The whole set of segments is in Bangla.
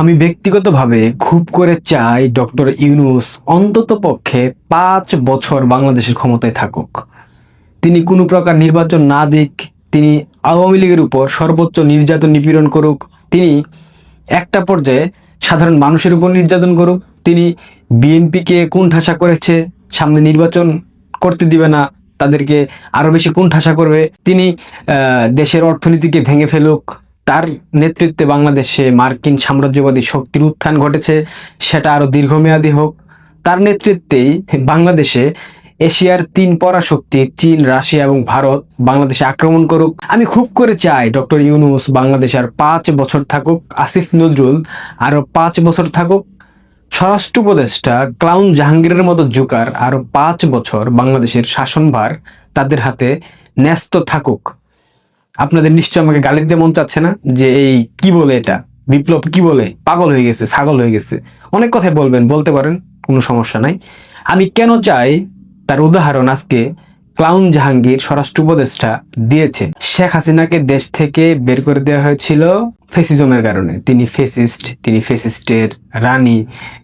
আমি ব্যক্তিগতভাবে খুব করে চাই ডক্টর ইউনুস অন্তত পক্ষে পাঁচ বছর বাংলাদেশের ক্ষমতায় থাকুক। তিনি কোনো প্রকার নির্বাচন না দিক, তিনি আওয়ামী লীগের উপর সর্বোচ্চ নির্যাতন নিপীড়ন করুক, তিনি একটা পর্যায়ে সাধারণ মানুষের উপর নির্যাতন করুক, তিনি বিএনপিকে কুণ্ঠাসা করেছে, সামনে নির্বাচন করতে দিবে না, তাদেরকে আরও বেশি কুণ্ঠাসা করবে, তিনি দেশের অর্থনীতিকে ভেঙে ফেলুক। তার নেতৃত্বে বাংলাদেশে মার্কিন সাম্রাজ্যবাদী শক্তির উত্থান ঘটেছে, সেটা আরও দীর্ঘমেয়াদী হোক। তার নেতৃত্বেই বাংলাদেশে এশিয়ার তিন পরাশক্তি, চীন, রাশিয়া এবং ভারত বাংলাদেশে আক্রমণ করুক। আমি খুব করে চাই ডক্টর ইউনুস বাংলাদেশ আর পাঁচ বছর থাকুক, আসিফ নজরুল আরও পাঁচ বছর থাকুক, স্বরাষ্ট্র উপদেষ্টা ক্লাউন জাহাঙ্গীরের মতো জুকার আরও পাঁচ বছর বাংলাদেশের শাসনভার তাদের হাতে ন্যস্ত থাকুক। আপনাদের নিশ্চয় আমাকে গালি দিতে মন চাচ্ছে না যে এই কি বলে এটা? বিপ্লব কি বলে? পাগল হয়ে গেছে, ছাগল হয়ে গেছে। অনেক কথাই বলবেন, বলতে পারেন, কোনো সমস্যা নাই। আমি কেন চাই তার উদাহরণ আজকে ক্লাউন জাহাঙ্গীর স্বরাষ্ট্র উপদেষ্টা দিয়েছে। শেখ হাসিনাকে দেশ থেকে বের করে দেওয়া হয়েছিল ফেসিজমের কারণে। তিনি ফেসিস্ট, তিনি ফেসিস্টের রানী,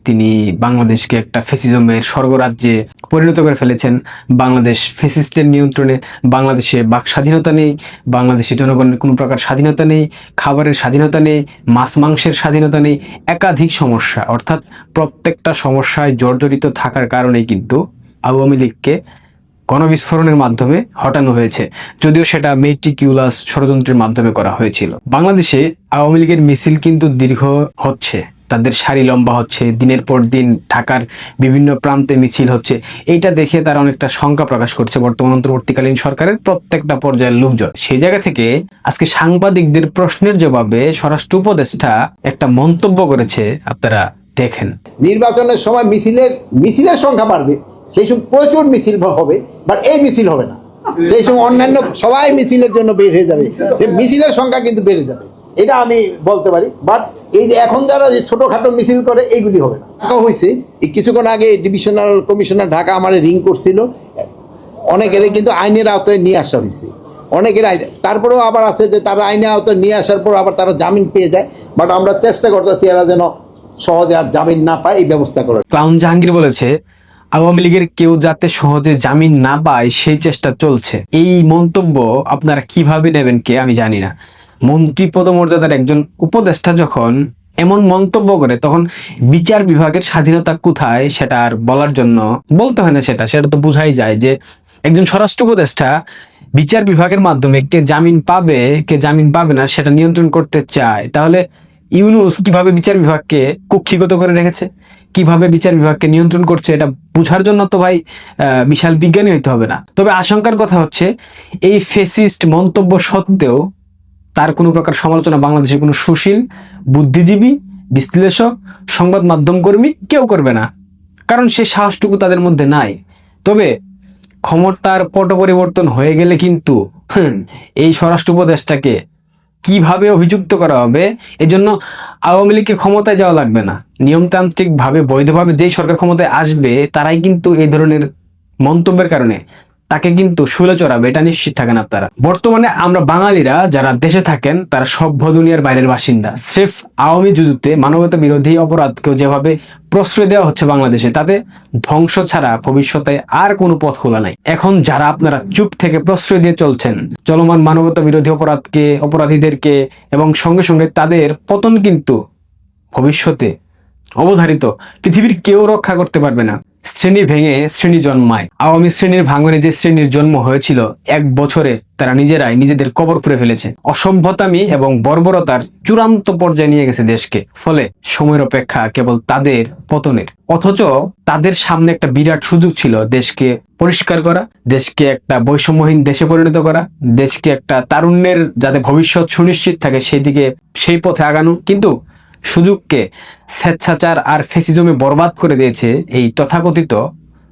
তিনি বাংলাদেশকে একটা ফেসিজমের স্বর্গরাজ্যে পরিণত করে ফেলেছেন। বাংলাদেশ ফেসিস্টের নিয়ন্ত্রণে, বাংলাদেশে বাক স্বাধীনতা নেই বাংলাদেশে জনগণের কোনো প্রকার স্বাধীনতা নেই, খাবারের স্বাধীনতা নেই, মাছ মাংসের স্বাধীনতা নেই, একাধিক সমস্যা। অর্থাৎ প্রত্যেকটা সমস্যায় জর্জরিত থাকার কারণেই কিন্তু আওয়ামী লীগকে গণবিস্ফোরণের মাধ্যমে হটানো হয়েছে, যদিও সেটা মেটিকিউলাস ষড়যন্ত্রের মাধ্যমে করা হয়েছিল। বাংলাদেশে আওয়ামী লীগের মিছিল কিন্তু দীর্ঘ হচ্ছে। তাদের সারি লম্বা হচ্ছে, দিনের পর দিন ঢাকার বিভিন্ন প্রান্তে মিছিল হচ্ছে। এইটা দেখে তারা অনেকটা শঙ্কা প্রকাশ করছে বর্তমান অন্তর্বর্তীকালীন সরকারের প্রত্যেকটা পর্যায়ের লোকজন। সেই জায়গা থেকে আজকে সাংবাদিকদের প্রশ্নের জবাবে স্বরাষ্ট্র উপদেষ্টা একটা মন্তব্য করেছে, আপনারা দেখেন। নির্বাচনের সময় মিছিলের মিছিলের সংখ্যা বাড়বে। সেই সময় প্রচুর মিছিল হবে বাট এই মিছিল হবে না। সেই সময় অন্যান্য সবাই মিছিলের জন্য বের হয়ে যাবে। সেই মিছিলের সংখ্যা কিন্তু বেড়ে যাবে। এটা আমি বলতে পারি বাট এই যে এখন যারা যে ছোটোখাটো মিছিল করে এইগুলি হবে না। ঢাকা হয়েছে এই কিছুক্ষণ আগে ডিভিশনাল কমিশনার ঢাকা আমার রিং করছিল। অনেকের কিন্তু আইনের আওতায় নিয়ে আসা হয়েছে। অনেকের আইন তারপরেও আবার আছে যে তারা আইনের আওতায় নিয়ে আসার পর আবার তারা জামিন পেয়ে যায় বাট আমরা চেষ্টা করতেছি এরা যেন সহজে আর জামিন না পায় এই ব্যবস্থা করার। ক্লাউন জাহাঙ্গীর বলেছে আওয়ামী লীগের কেউ যাতে সহজে জামিন না পায়, সেই চেষ্টা চলছে। এই মন্তব্য আপনারা কীভাবে নেবেন কে আমি জানি না। মন্ত্রী পদমর্যাদার একজন উপদেষ্টা যখন এমন মন্তব্য করে, তখন বিচার বিভাগের স্বাধীনতা কোথায় সেটা আর বলার জন্য বলতে হয় না সেটা। সেটা তো বোঝাই যায় যে একজন স্বরাষ্ট্র উপদেষ্টা বিচার বিভাগের মাধ্যমে কে জামিন পাবে, কে জামিন পাবে না, সেটা নিয়ন্ত্রণ করতে চায়। তাহলে ইউনুস কীভাবে বিচার বিভাগকে কক্ষিগত করে রেখেছে, কীভাবে বিচার বিভাগকে নিয়ন্ত্রণ করছে, এটা বোঝার জন্য তো ভাই বিশাল বিজ্ঞানী হইতে হবে না। তবে আশঙ্কার কথা হচ্ছে, এই ফেসিস্ট মন্তব্য সত্ত্বেও তার কোনো প্রকার সমালোচনা বাংলাদেশের কোনো সুশীল, বুদ্ধিজীবী, বিশ্লেষক, সংবাদ মাধ্যম কর্মী কেউ করবে না। কারণ সে সাহসটুকু তাদের মধ্যে নাই। তবে ক্ষমতার পট পরিবর্তন হয়ে গেলে কিন্তু এই স্বরাষ্ট্র উপদেশটাকে কীভাবে অভিযুক্ত করা হবে, এজন্য আওয়ামী লীগকে ক্ষমতায় যাওয়া লাগবে না। নিয়মতান্ত্রিকভাবে, বৈধভাবে যেই সরকার ক্ষমতায় আসবে, তারাই কিন্তু এই ধরনের মন্তব্যের কারণে তাকে কিন্তু শুলে চড়াবে, এটা নিশ্চিত থাকেন আপনারা। বর্তমানে আমরা বাঙালিরা যারা দেশে থাকেন, তারা সভ্য দুনিয়ার বাইরের বাসিন্দা। স্রেফ আওয়ামী যুদ্ধে মানবতা বিরোধী অপরাধকেও যেভাবে প্রশ্রয় দেওয়া হচ্ছে বাংলাদেশে, তাতে ধ্বংস ছাড়া ভবিষ্যতে আর কোনো পথ খোলা নাই। এখন যারা আপনারা চুপ থেকে প্রশ্রয় দিয়ে চলছেন, চলমান মানবতা বিরোধী অপরাধকে, অপরাধীদেরকে এবং সঙ্গে সঙ্গে তাদের পতন কিন্তু ভবিষ্যতে অবধারিত, পৃথিবীর কেউ রক্ষা করতে পারবে না। শ্রেণি ভেঙে শ্রেণি জন্মায়। আওয়ামী শ্রেণির ভাঙনে যে শ্রেণির জন্ম হয়েছিল, এক বছরে তারা নিজেরাই নিজেদের কবর করে ফেলেছে। অসভ্যতামি এবং বর্বরতার চূড়ান্ত পর্যায়ে নিয়ে গেছে দেশকে। ফলে সময়ের অপেক্ষা কেবল তাদের পতনের। অথচ তাদের সামনে একটা বিরাট সুযোগ ছিল, দেশকে পরিষ্কার করা, দেশকে একটা বৈষম্যহীন দেশে পরিণত করা, দেশকে একটা তারুণ্যের যাতে ভবিষ্যৎ সুনিশ্চিত থাকে সেই দিকে সেই পথে আগানো। কিন্তু সুযোগকে স্বেচ্ছাচার আর ফেসিজমে বরবাদ করে দিয়েছে এই তথাকথিত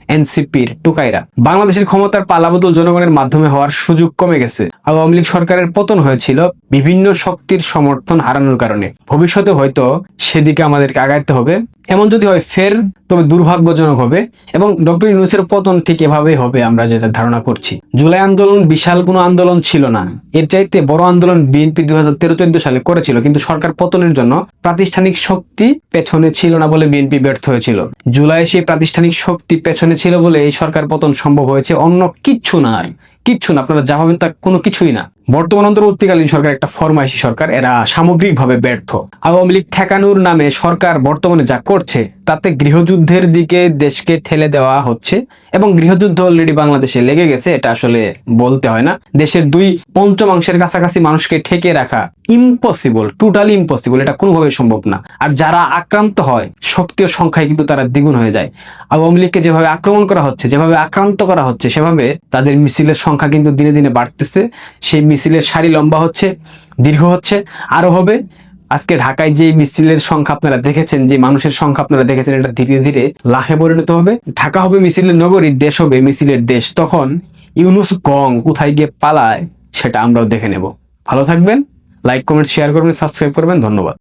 এনসিপির টুকাইরা। বাংলাদেশের ক্ষমতার পালাবদল জনগণের মাধ্যমে হওয়ার সুযোগ কমে গেছে। আওয়ামী লীগ সরকারের পতন হয়েছিল বিভিন্ন শক্তির সমর্থন হারানোর কারণে। ভবিষ্যতে হয়তো সেদিকে আমাদেরকে আগাইতে হবে। এমন যদি হয়, ফের তবে দুর্ভাগ্যজনক হবে এবং ডক্টর ইউনুসের পতন ঠিক এভাবেই হবে আমরা যেটা ধারণা করছি। জুলাই আন্দোলন বিশাল কোনো আন্দোলন ছিল না। এর চাইতে বড় আন্দোলন বিএনপি দুই হাজার তেরো চোদ্দ সালে করেছিল, কিন্তু সরকার পতনের জন্য প্রাতিষ্ঠানিক শক্তি পেছনে ছিল না বলে বিএনপি ব্যর্থ হয়েছিল। জুলাই সেই প্রাতিষ্ঠানিক শক্তি পেছনে ছিল বলে এই সরকার পতন সম্ভব হয়েছে অন্য কিচ্ছু না আর। কিচ্ছু না, আপনারা যা ভাবেন তা কোনো কিছুই না। বর্তমান অন্তর্বর্তীকালীন সরকার একটা ফরমাইশি সরকার, এরা সামগ্রিকভাবে ব্যর্থ। আওয়ামী লীগ ঠেকানোর নামে সরকার বর্তমানে যা করছে, তাতে গৃহযুদ্ধের দিকে দেশকে ঠেলে দেওয়া হচ্ছে এবং গৃহযুদ্ধ অলরেডি বাংলাদেশে লেগে গেছে, এটা আসলে বলতে হয় না। দেশের দুই পঞ্চমাংশের কাছাকাছি মানুষকে ঠেকে রাখা ইম্পসিবল টোটালি ইম্পসিবল এটা কোনোভাবে সম্ভব না। আর যারা আক্রান্ত হয় শক্তি ও সংখ্যায় কিন্তু তারা দ্বিগুণ হয়ে যায়। আওয়ামী লীগকে যেভাবে আক্রমণ করা হচ্ছে, যেভাবে আক্রান্ত করা হচ্ছে, সেভাবে তাদের মিছিলের সংখ্যা কিন্তু দিনে দিনে বাড়তেছে। সেই মিছিলের সারি লম্বা হচ্ছে, দীর্ঘ হচ্ছে আরও হবে। আজকে ঢাকায় যে মিছিলের সংখ্যা আপনারা দেখেছেন, যে মানুষের সংখ্যা আপনারা দেখেছেন, এটা ধীরে ধীরে লাখে পরিণত হবে। ঢাকা হবে মিছিলের নগরী, দেশ হবে মিছিলের দেশ। তখন ইউনুস গং কোথায় গিয়ে পালায়, সেটা আমরাও দেখে নেব। ভালো থাকবেন, লাইক, কমেন্ট, শেয়ার করবেন, সাবস্ক্রাইব করবেন। ধন্যবাদ।